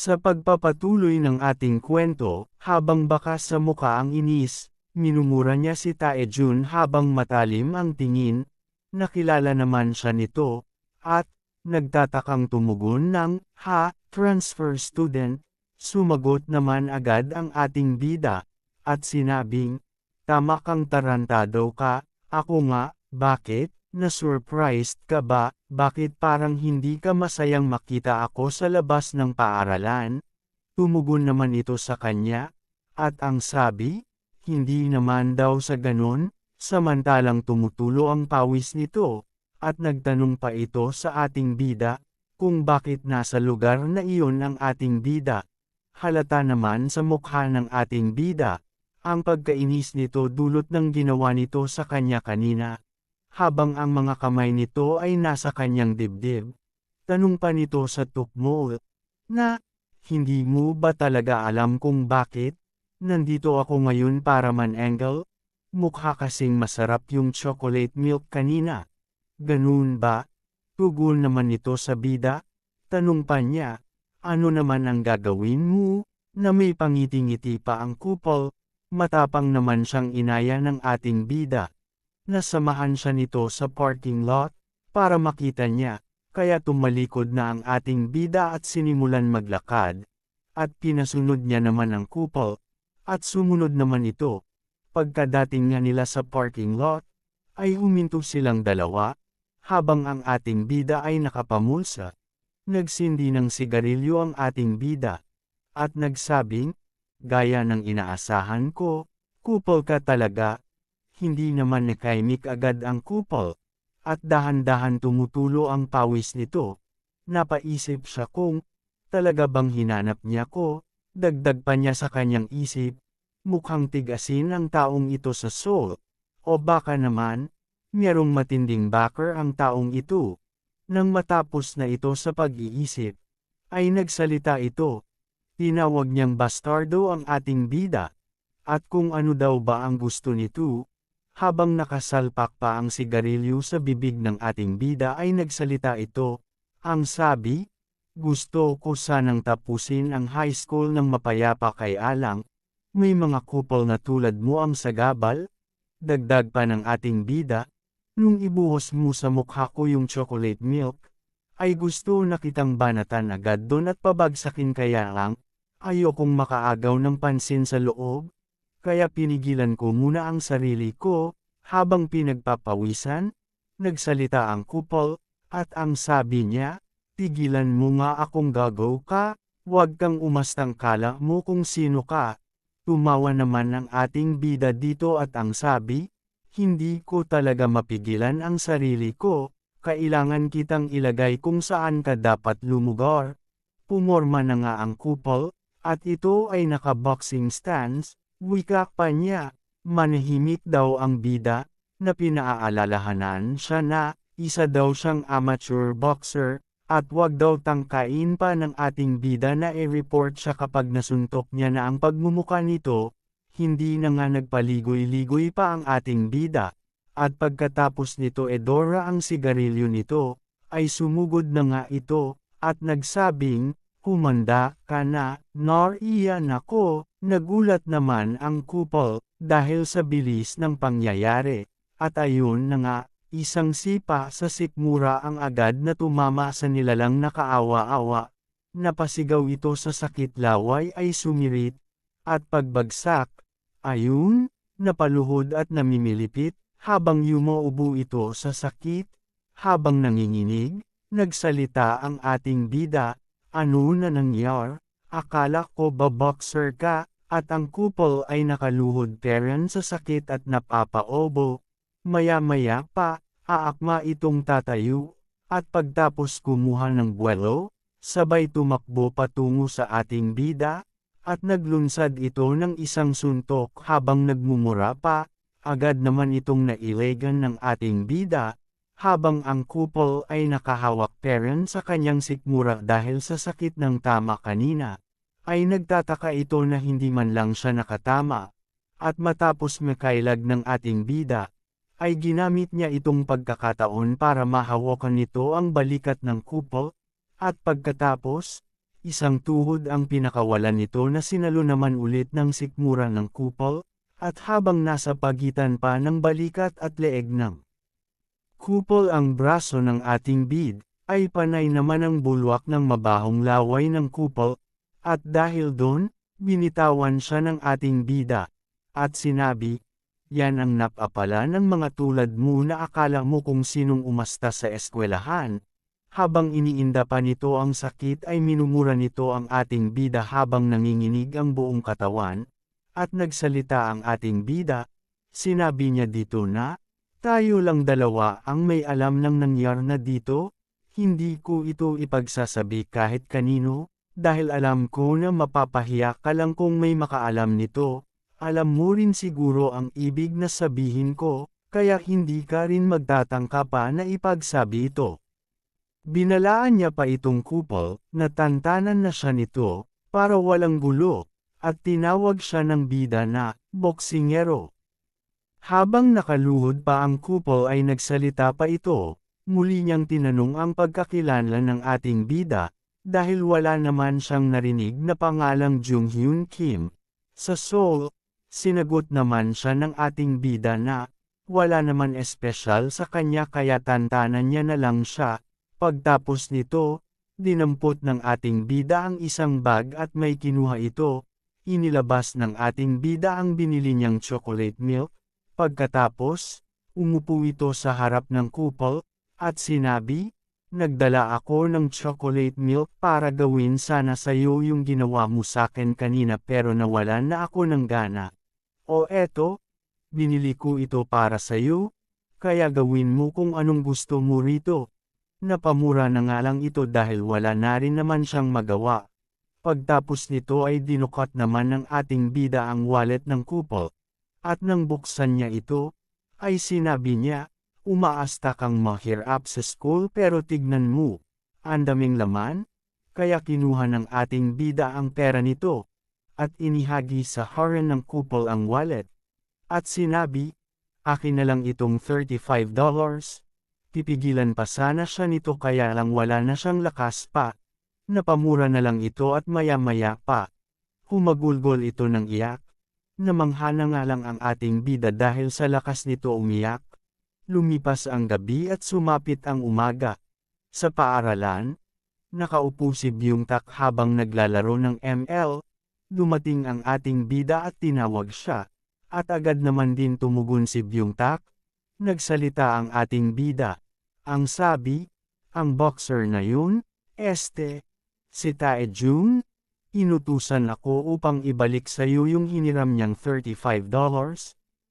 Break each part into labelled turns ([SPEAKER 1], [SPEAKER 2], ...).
[SPEAKER 1] Sa pagpapatuloy ng ating kwento, habang bakas sa muka ang inis, minumura niya si Taejun habang matalim ang tingin, nakilala naman siya nito, at, nagtatakang tumugon ng, ha, transfer student, sumagot naman agad ang ating bida, at sinabing, tama kang tarantado ka, ako nga, bakit, na-surprised ka ba, bakit parang hindi ka masayang makita ako sa labas ng paaralan? Tumugon naman ito sa kanya, at ang sabi, hindi naman daw sa ganon, samantalang tumutulo ang pawis nito, at nagtanong pa ito sa ating bida, kung bakit nasa lugar na iyon ang ating bida. Halata naman sa mukha ng ating bida, ang pagkainis nito dulot ng ginawa nito sa kanya kanina habang ang mga kamay nito ay nasa kanyang dibdib. Tanong pa nito sa tukmo, na, hindi mo ba talaga alam kung bakit? Nandito ako ngayon para man-angle? Mukha kasing masarap yung chocolate milk kanina. Ganun ba? Tugol naman ito sa bida? Tanong pa niya, ano naman ang gagawin mo? Na may pangiti-ngiti pa ang kupol, matapang naman siyang inaya ng ating bida. Nasamahan siya nito sa parking lot, para makita niya, kaya tumalikod na ang ating bida at sinimulan maglakad, at pinasunod niya naman ang kupol, at sumunod naman ito. Pagkadating nga nila sa parking lot, ay huminto silang dalawa, habang ang ating bida ay nakapamulsa. Nagsindi ng sigarilyo ang ating bida, at nagsabing, gaya ng inaasahan ko, kupol ka talaga, hindi naman nakaimik agad ang kupol, at dahan-dahan tumutulo ang pawis nito. Napaisip siya kung, talaga bang hinanap niya ko, dagdag pa niya sa kanyang isip, mukhang tigasin ang taong ito sa soul, o baka naman, mayroong matinding backer ang taong ito. Nang matapos na ito sa pag-iisip, ay nagsalita ito. Tinawag niyang bastardo ang ating bida. At kung ano daw ba ang gusto nito, habang nakasalpak pa ang sigarilyo sa bibig ng ating bida ay nagsalita ito, ang sabi, gusto ko sanang tapusin ang high school ng mapayapa kay Alang, may mga couple na tulad mo ang sagabal, dagdag pa ng ating bida, nung ibuhos mo sa mukha ko yung chocolate milk, ay gusto na kitang banatan agad doon at pabagsakin kaya lang, ayokong makaagaw ng pansin sa loob, kaya pinigilan ko muna ang sarili ko, habang pinagpapawisan, nagsalita ang kupol, at ang sabi niya, tigilan mo nga akong gagaw ka, huwag kang umastang kala mo kung sino ka. Tumawa naman ang ating bida dito at ang sabi, hindi ko talaga mapigilan ang sarili ko, kailangan kitang ilagay kung saan ka dapat lumugar. Pumorma na nga ang kupol, at ito ay naka-boxing stance, Wika pa niya, manahimik daw ang bida, na pinaaalalahanan siya na, isa daw siyang amateur boxer, at wag daw tangkain pa ng ating bida na i-report siya kapag nasuntok niya na ang pagmumuka nito, hindi na nga nagpaligoy-ligoy pa ang ating bida, at pagkatapos nito edora ang sigarilyo nito, ay sumugod na nga ito, at nagsabing, humanda ka na, nor iyan ako, Nagulat naman ang couple, dahil sa bilis ng pangyayari, at ayun na nga, isang sipa sa sikmura ang agad na tumama sa nilalang nakaawa-awa. Napasigaw ito sa sakit laway ay sumirit, at pagbagsak, ayun, napaluhod at namimilipit, habang yumaubo ito sa sakit, habang nanginginig, nagsalita ang ating bida, ano na nangyar, akala ko ba boxer ka, at ang couple ay nakaluhod peren sa sakit at napapaobo. Maya-maya pa, aakma itong tatayo, at pagtapos kumuha ng buwelo, sabay tumakbo patungo sa ating bida, at naglunsad ito ng isang suntok habang nagmumura pa, agad naman itong nailegan ng ating bida, habang ang couple ay nakahawak peren sa kanyang sikmura dahil sa sakit ng tama kanina ay nagtataka ito na hindi man lang siya nakatama, at matapos makailag ng ating bida, ay ginamit niya itong pagkakataon para mahawakan nito ang balikat ng kupol, at pagkatapos, isang tuhod ang pinakawalan nito na sinalo naman ulit ng sikmura ng kupol, at habang nasa pagitan pa ng balikat at leeg ng kupol ang braso ng ating bid, ay panay naman ang bulwak ng mabahong laway ng kupol, at dahil doon, binitawan siya ng ating bida, at sinabi, yan ang napapala ng mga tulad mo na akala mo kung sinong umasta sa eskwelahan, habang iniinda pa nito ang sakit ay minumura nito ang ating bida habang nanginginig ang buong katawan, at nagsalita ang ating bida, sinabi niya dito na, tayo lang dalawa ang may alam ng nangyar na dito, hindi ko ito ipagsasabi kahit kanino, dahil alam ko na mapapahiya ka lang kung may makaalam nito, alam mo rin siguro ang ibig na sabihin ko, kaya hindi ka rin magtatangka pa na ipagsabi ito. Binalaan niya pa itong kupol, na tantanan na siya nito, para walang gulo, at tinawag siya ng bida na, boksingero. Habang nakaluhod pa ang kupol ay nagsalita pa ito, muli niyang tinanong ang pagkakilanlan ng ating bida, dahil wala naman siyang narinig na pangalang Jung Hyun Kim. Sa Seoul, sinagot naman siya ng ating bida na, wala naman espesyal sa kanya kaya tantanan niya na lang siya, Pagtapos nito, dinampot ng ating bida ang isang bag at may kinuha ito, inilabas ng ating bida ang binili niyang chocolate milk, pagkatapos, umupo ito sa harap ng kupol, at sinabi, Nagdala ako ng chocolate milk para gawin sana sa iyo yung ginawa mo sa akin kanina pero nawalan na ako ng gana. O eto, binili ko ito para sa iyo, kaya gawin mo kung anong gusto mo rito. Napamura na nga lang ito dahil wala na rin naman siyang magawa. Pagtapos nito ay dinukat naman ng ating bida ang wallet ng kupol. At nang buksan niya ito, ay sinabi niya, umaasta kang mahirap sa school pero tignan mo, ang daming laman, kaya kinuha ng ating bida ang pera nito, at inihagi sa haran ng kupol ang wallet. At sinabi, akin na lang itong $35 pipigilan pa sana siya nito kaya lang wala na siyang lakas pa. Napamura na lang ito at maya-maya pa. Humagulgol ito ng iyak. Namangha na nga lang ang ating bida dahil sa lakas nito umiyak. Lumipas ang gabi at sumapit ang umaga. Sa paaralan, nakaupo si Byung Tak habang naglalaro ng ML. Dumating ang ating bida at tinawag siya. At agad naman din tumugon si Byung Tak, Nagsalita ang ating bida. Ang sabi, ang boxer na yun, este, si Tae Jun, inutusan ako upang ibalik sa iyo yung hiniram niyang $35.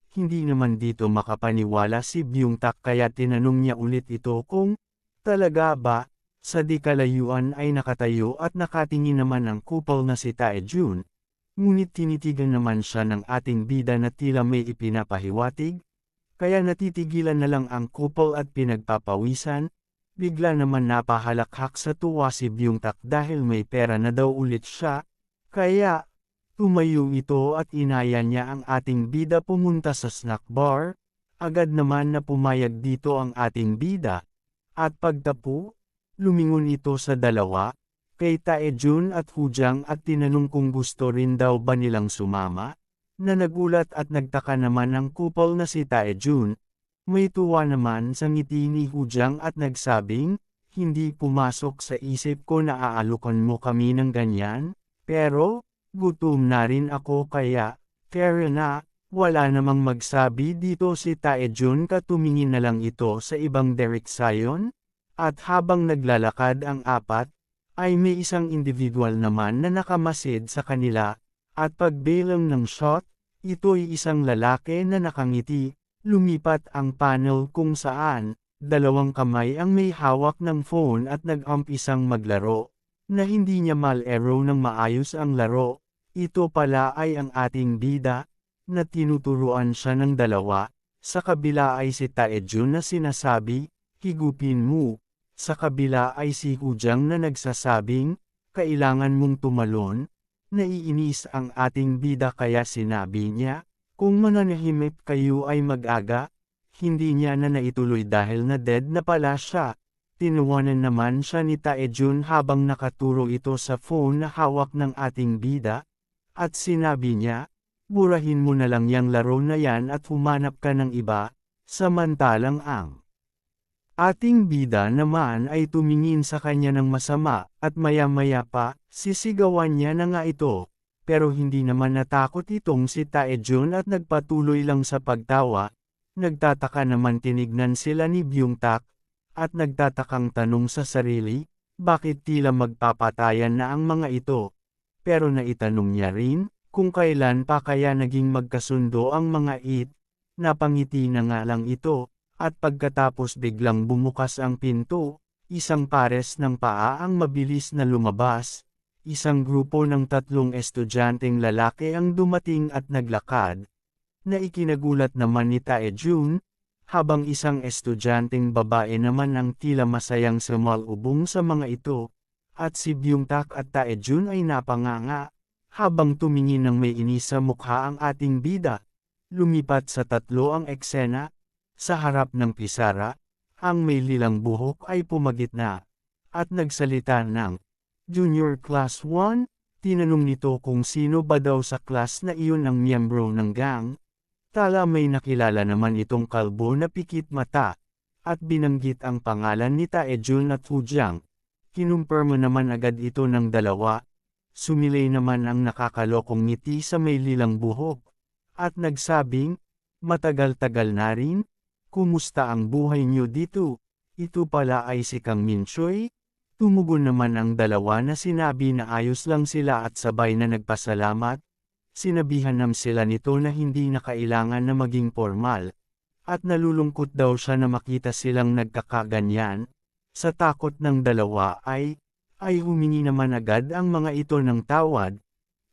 [SPEAKER 1] Hindi naman dito makapaniwala si Byung Tak kaya tinanong niya ulit ito kung, talaga ba, sa di kalayuan ay nakatayo at nakatingin naman ang kupal na si Tae Jun, ngunit tinitigan naman siya ng ating bida na tila may ipinapahiwatig, kaya natitigilan na lang ang kupol at pinagpapawisan, bigla naman napahalakhak sa tuwa si Byungtak dahil may pera na daw ulit siya, kaya, tumayo ito at inaya niya ang ating bida pumunta sa snack bar, agad naman na pumayag dito ang ating bida, at pagtapo, lumingon ito sa dalawa, kay Taejun at Hujang at tinanong kung gusto rin daw ba nilang sumama, na nagulat at nagtaka naman ang kupol na si Taejun. May tuwa naman sa ngiti ni Hujang at nagsabing, hindi pumasok sa isip ko na aalukan mo kami ng ganyan, pero, gutom na rin ako kaya, fair na, wala namang magsabi dito si Taejun katumingin na lang ito sa ibang Derek Sayon, at habang naglalakad ang apat, ay may isang individual naman na nakamasid sa kanila, at pagbilang ng shot, ito'y isang lalaki na nakangiti, lumipat ang panel kung saan, dalawang kamay ang may hawak ng phone at nag-umpisang maglaro, na hindi niya mal-ero ng maayos ang laro, ito pala ay ang ating bida, na tinuturuan siya ng dalawa, sa kabila ay si Taejun na sinasabi, higupin mo, sa kabila ay si Hujang na nagsasabing, kailangan mong tumalon, Naiinis ang ating bida kaya sinabi niya, kung mananahimik kayo ay mag-aga, hindi niya na naituloy dahil na dead na pala siya. Tinawanan naman siya ni Taejun habang nakaturo ito sa phone na hawak ng ating bida, at sinabi niya, burahin mo na lang yang laro na yan at humanap ka ng iba, samantalang ang ating bida naman ay tumingin sa kanya ng masama, at maya-maya pa, sisigawan niya na nga ito, pero hindi naman natakot itong si Taejun at nagpatuloy lang sa pagtawa, nagtataka naman tinignan sila ni Byung-tak, at nagtatakang tanong sa sarili, bakit tila magpapatayan na ang mga ito? Pero naitanong niya rin, kung kailan pa kaya naging magkasundo ang mga it, napangiti na nga lang ito, at pagkatapos biglang bumukas ang pinto, isang pares ng paa ang mabilis na lumabas, isang grupo ng tatlong estudyanteng lalaki ang dumating at naglakad, na ikinagulat naman ni Taejun, habang isang estudyanteng babae naman ang tila masayang sumalubong sa mga ito, at si Byung-tak at Taejun ay napanganga, habang tumingin ng may inis sa mukha ang ating bida. Lumipat sa tatlo ang eksena, sa harap ng pisara, ang may lilang buhok ay pumagitna, at nagsalita ng Junior Class 1, tinanong nito kung sino ba daw sa class na iyon ang miyembro ng gang, Tala may nakilala naman itong kalbo na pikit mata, at binanggit ang pangalan ni Taejun at Hujiang. Kinumpirmo naman agad ito ng dalawa, sumilay naman ang nakakalokong ngiti sa may lilang buhok, at nagsabing, matagal-tagal na rin, kumusta ang buhay niyo dito? Ito pala ay si Kang Minchoy? Tumugon naman ang dalawa na sinabi na ayos lang sila at sabay na nagpasalamat, Sinabihan nam sila nito na hindi na kailangan na maging formal, at nalulungkot daw siya na makita silang nagkakaganyan. Sa takot ng dalawa ay, ay humingi naman agad ang mga ito ng tawad.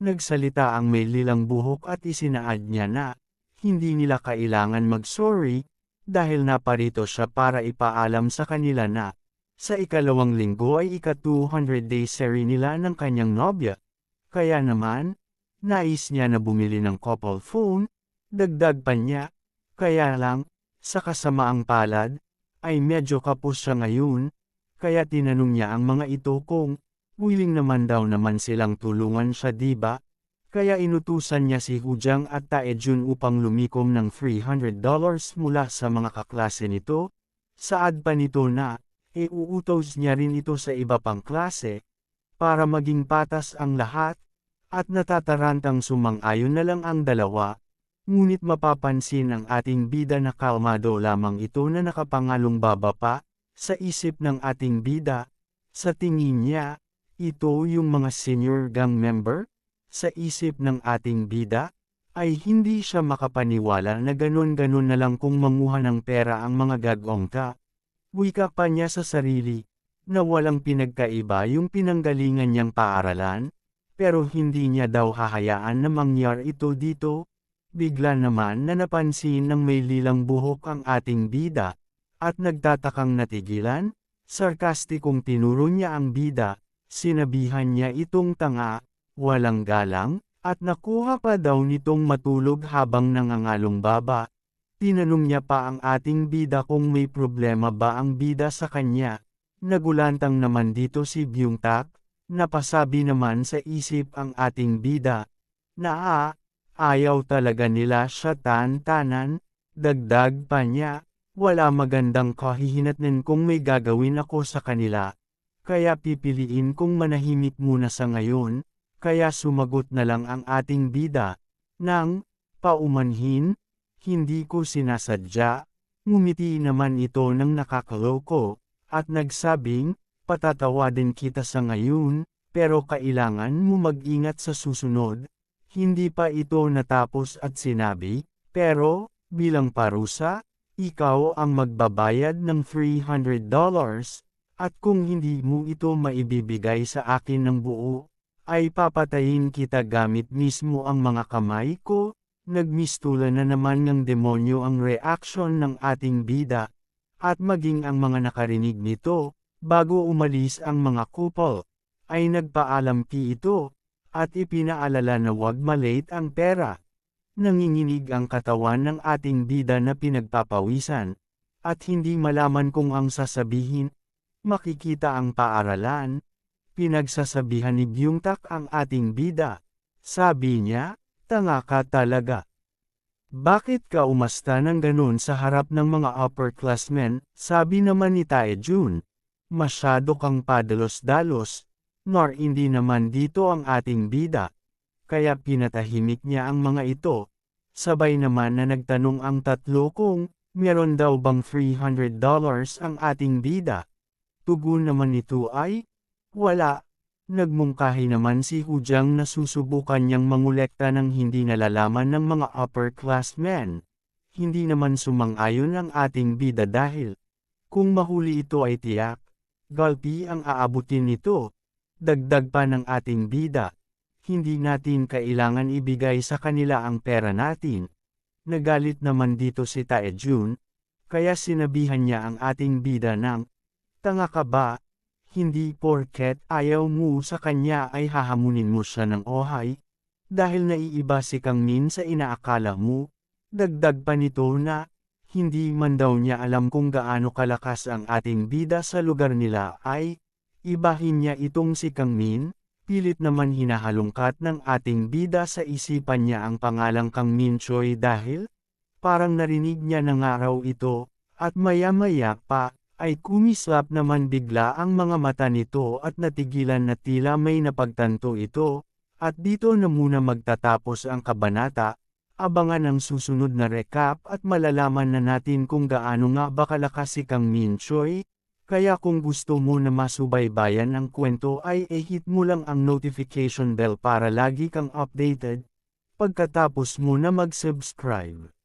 [SPEAKER 1] Nagsalita ang may lilang buhok at isinaad niya na, hindi nila kailangan mag-sorry, dahil naparito siya para ipaalam sa kanila na, sa ikalawang linggo ay ika-200 day seri nila ng kanyang nobya. Kaya naman, Nais niya na bumili ng couple phone, dagdag pa niya, kaya lang, sa kasamaang palad, ay medyo kapos siya ngayon, kaya tinanong niya ang mga ito kung, willing naman daw naman silang tulungan siya diba? Kaya inutusan niya si Hujang at Taejun upang lumikom ng $300 mula sa mga kaklase nito, saad pa nito na, e uutos niya rin ito sa iba pang klase, para maging patas ang lahat, at natatarantang sumang-ayon na lang ang dalawa, ngunit mapapansin ang ating bida na kalmado lamang ito na nakapangalong baba pa, sa isip ng ating bida, sa tingin niya, ito yung mga senior gang member, sa isip ng ating bida, ay hindi siya makapaniwala na ganon-ganon na lang kung manguha ng pera ang mga gagongka. Wika pa niya sa sarili, na walang pinagkaiba yung pinanggalingan niyang paaralan, pero hindi niya daw hahayaan na mangyari ito dito. Bigla naman na napansin ng may lilang buhok ang ating bida, at nagtatakang natigilan, sarkastikong tinuro niya ang bida, sinabihan niya itong tanga, walang galang, at nakuha pa daw nitong matulog habang nangangalong baba. Tinanong niya pa ang ating bida kung may problema ba ang bida sa kanya. Nagulantang naman dito si Byung Tak, Napasabi naman sa isip ang ating bida, na ah, ayaw talaga nila siya tan-tanan, dagdag pa niya, wala magandang kahihinatnan kung may gagawin ako sa kanila, kaya pipiliin kong manahimik muna sa ngayon, kaya sumagot na lang ang ating bida, nang, paumanhin, hindi ko sinasadya, ngumiti naman ito ng nakakaloko, at nagsabing, Patatawadin kita sa ngayon, pero kailangan mo mag-ingat sa susunod. Hindi pa ito natapos at sinabi, pero, bilang parusa, ikaw ang magbabayad ng $300, at kung hindi mo ito maibibigay sa akin ng buo, ay papatayin kita gamit mismo ang mga kamay ko, nagmistula na naman ng demonyo ang reaksyon ng ating bida, at maging ang mga nakarinig nito, Bago umalis ang mga couple, ay nagpaalam ki ito, at ipinaalala na wag malate ang pera. Nanginginig ang katawan ng ating bida na pinagpapawisan, at hindi malaman kung ang sasabihin, makikita ang paaralan. Pinagsasabihan ni Byungtak ang ating bida. Sabi niya, tanga ka talaga. Bakit ka umasta ng ganun sa harap ng mga upperclassmen, sabi naman ni Tae Jun. Masyado kang padalos-dalos, nor hindi naman dito ang ating bida. Kaya pinatahimik niya ang mga ito. Sabay naman na nagtanong ang tatlo kung, meron daw bang $300 ang ating bida. Tugon naman nito ay, wala. Nagmungkahi naman si Hujang na susubukan niyang mangulekta ng hindi nalalaman ng mga upperclassmen. Hindi naman sumang-ayon ang ating bida dahil, kung mahuli ito ay tiyak, galpi ang aabutin nito. Dagdag pa ng ating bida, hindi natin kailangan ibigay sa kanila ang pera natin. Nagalit naman dito si Tae Jun, kaya sinabihan niya ang ating bida ng, Tanga ka ba? Hindi porket ayaw mo sa kanya ay hahamunin mo siya ng ohay, dahil naiiba si Kang Min sa inaakala mo. Dagdag pa nito na, hindi man daw niya alam kung gaano kalakas ang ating bida sa lugar nila ay, ibahin niya itong si Kang Min, pilit naman hinahalungkat ng ating bida sa isipan niya ang pangalang Kang Min Choi dahil, parang narinig niya na nga raw ito, at maya-maya pa, ay kumislap naman bigla ang mga mata nito at natigilan na tila may napagtanto ito, at dito na muna magtatapos ang kabanata, abangan ang susunod na recap at malalaman na natin kung gaano nga ba kalakas si Kang Min Choi, kaya kung gusto mo na masubaybayan ang kwento ay i-hit mo lang ang notification bell para lagi kang updated, pagkatapos mo na mag-subscribe.